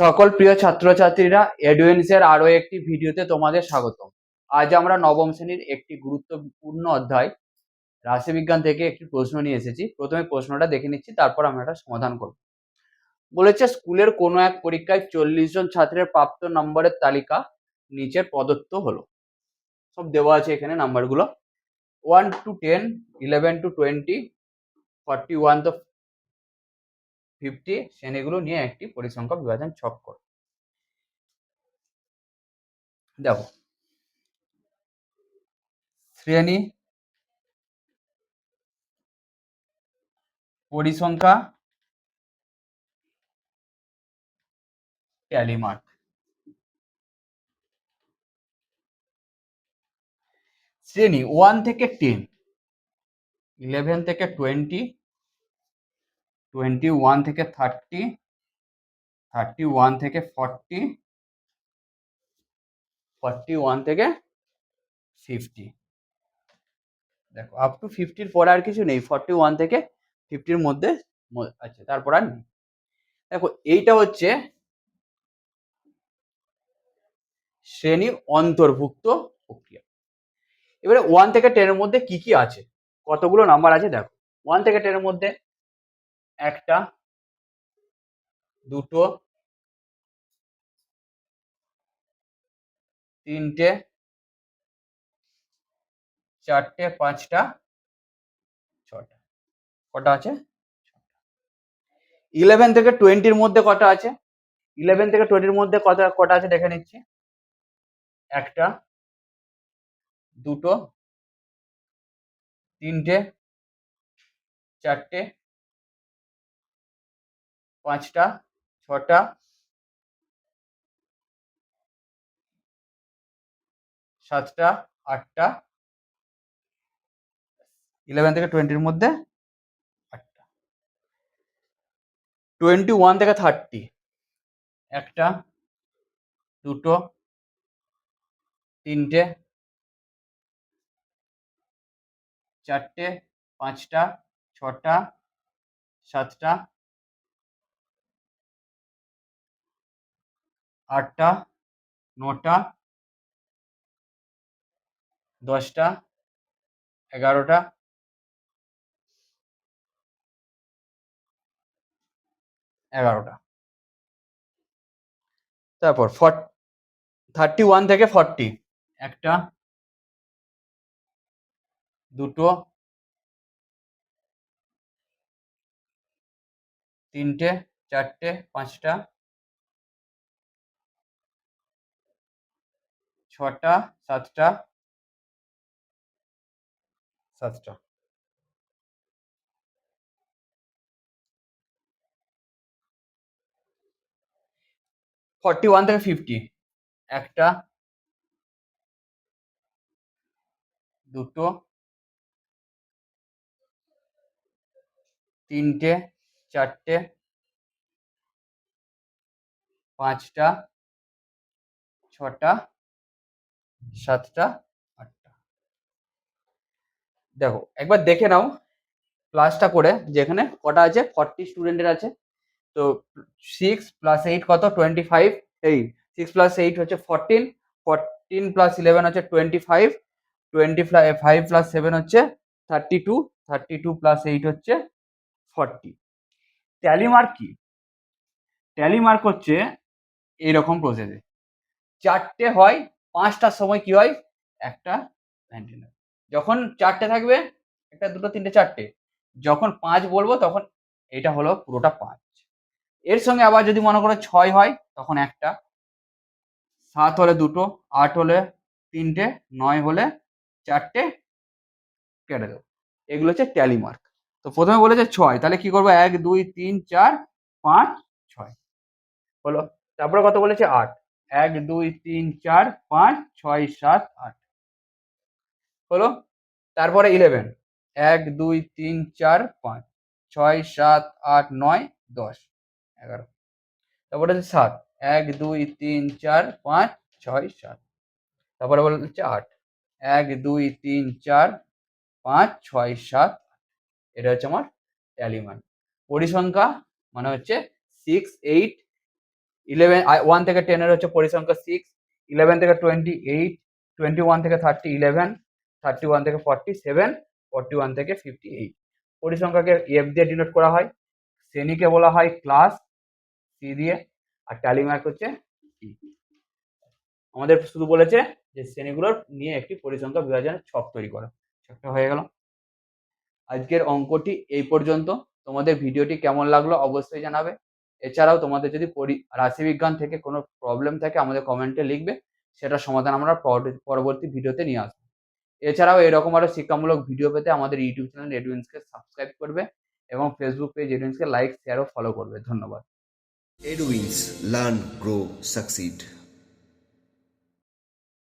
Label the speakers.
Speaker 1: সকল প্রিয় ছাত্রছাত্রীরা এডুয়েন্সের আরও একটি ভিডিওতে তোমাদের স্বাগত আজ আমরা নবম শ্রেণীর একটি গুরুত্বপূর্ণ অধ্যায় রাশিবিজ্ঞান থেকে একটি প্রশ্ন নিয়ে এসেছি প্রথমে প্রশ্নটা দেখে নিচ্ছি তারপর আমরা এটা সমাধান করব বলেছে স্কুলের কোনো এক পরীক্ষায় চল্লিশ জন ছাত্রের প্রাপ্ত নম্বরের তালিকা নিচে প্রদত্ত হলো সব দেওয়া আছে এখানে নাম্বারগুলো one two ten eleven two twenty forty one তো ফিফটি শ্রেণীগুলো নিয়ে একটি পরিসংখ্যা বিভাজন ছক করো দেখো শ্রেণী পরিসংখ্যা ট্যালিমার্ক শ্রেণী ওয়ান থেকে টেন ইলেভেন থেকে টোয়েন্টি টোয়েন্টি ওয়ান থেকে থার্টি থার্টি ওয়ান থেকে ফর্টি ফর্টি ওয়ান থেকে ফিফটি দেখো আপ টু ফিফটির পরে আর কিছু নেই ফর্টি ওয়ান থেকে ফিফটির মধ্যে আছে তারপর আর নেই দেখো এইটা হচ্ছে শ্রেণী অন্তর্ভুক্ত প্রক্রিয়া এবারে ওয়ান থেকে টেনের মধ্যে কি কি আছে কতগুলো নাম্বার আছে দেখো ওয়ান থেকে টেনের মধ্যে একটা দুটো তিনটে চারটে পাঁচটা ছটা কটা আছে ইলেভেন থেকে টোয়েন্টির মধ্যে কটা আছে ইলেভেন থেকে টোয়েন্টির মধ্যে কত কটা আছে দেখে নিচ্ছি একটা দুটো তিনটে চারটে পাঁচটা ছটা সাতটা আটটা ইলেভেন থেকে টোয়েন্টির মধ্যে আটটা টোয়েন্টি ওয়ান থেকে থার্টি একটা দুটো তিনটে চারটে পাঁচটা ছটা সাতটা আটটা নটা দশটা এগারোটা এগারোটা তারপর ফর থার্টি ওয়ান থেকে ফর্টি একটা দুটো তিনটে চারটে পাঁচটা ছটা সাতটা সাতটা ফর্টি ওয়ান থেকে ফিফটি একটা দুটো তিনটে চারটে পাঁচটা ছটা সাতটা আটটা দেখো একবার দেখে নাও প্লাসটা করে যেখানে কটা আছে ফর্টি স্টুডেন্টের আছে তো সিক্স প্লাস এইট কত twenty five eight six plus eight হচ্ছে ফোরটিন ফোরটিন প্লাস ইলেভেন হচ্ছে twenty five twenty five plus seven হচ্ছে thirty two thirty two plus eight হচ্ছে ফর্টি ট্যালি মার্ক কি ট্যালি মার্ক হচ্ছে এইরকম প্রসেসে চারটে হয় পাঁচটার সময় কি হয় একটা ভ্যান্টিলার যখন চারটে থাকবে একটা দুটো তিনটে চারটে যখন পাঁচ বলবো তখন এটা হলো পুরোটা পাঁচ এর সঙ্গে আবার যদি মনে করো ছয় হয় তখন একটা সাত হলে দুটো আট হলে তিনটে নয় হলে চারটে কেটে দেবো এগুলো হচ্ছে ট্যালি মার্ক তো প্রথমে বলেছে ছয় তাহলে কি করবো এক দুই তিন চার পাঁচ ছয় হলো তারপরে কত বলেছে আট এক দুই তিন চার পাঁচ ছয় সাত আট হলো তারপরে ইলেভেন এক দুই তিন চার পাঁচ ছয় সাত আট নয় দশ এগারো তারপরে সাত এক দুই তিন চার পাঁচ ছয় সাত তারপরে বলছে আট এক দুই তিন চার পাঁচ ছয় সাত এটা হচ্ছে আমার অ্যালিমান পরিসংখ্যা মানে হচ্ছে সিক্স এইট ইলেভেন ওয়ান থেকে টেনের হচ্ছে পরিসংখ্যা সিক্স ইলেভেন থেকে টোয়েন্টি এইট টোয়েন্টি ওয়ান থেকে থার্টি ইলেভেন থার্টি ওয়ান থেকে ফর্টি সেভেন ফর্টি ওয়ান থেকে ফিফটি এইট পরিসংখ্যাকে এফ দিয়ে ডিনোট করা হয় শ্রেণীকে বলা হয় ক্লাস সি দিয়ে আর ট্যালি মার্ক হচ্ছে e। আমাদের শুধু বলেছে যে শ্রেণীগুলোর নিয়ে একটি পরিসংখ্যা বিভাজনের ছক তৈরি করা ছকটা হয়ে গেল আজকের অঙ্কটি এই পর্যন্ত তোমাদের ভিডিওটি কেমন লাগলো অবশ্যই জানাবে এছাড়াও তোমাদের যদি রাশিবিজ্ঞান থেকে কোনো প্রবলেম থাকে আমাদের কমেন্টে লিখবে সেটা সমাধান আমরা পরবর্তী ভিডিওতে নিয়ে আসবো এছাড়াও এরকম আরও শিক্ষামূলক ভিডিও পেতে আমাদের ইউটিউব চ্যানেল এডুইন্সকে সাবস্ক্রাইব করবে এবং ফেসবুক পেজ এডুইন্সকে লাইক শেয়ার ও ফলো করবে ধন্যবাদ এডুইন্স লার্ন গ্রো সাকসিড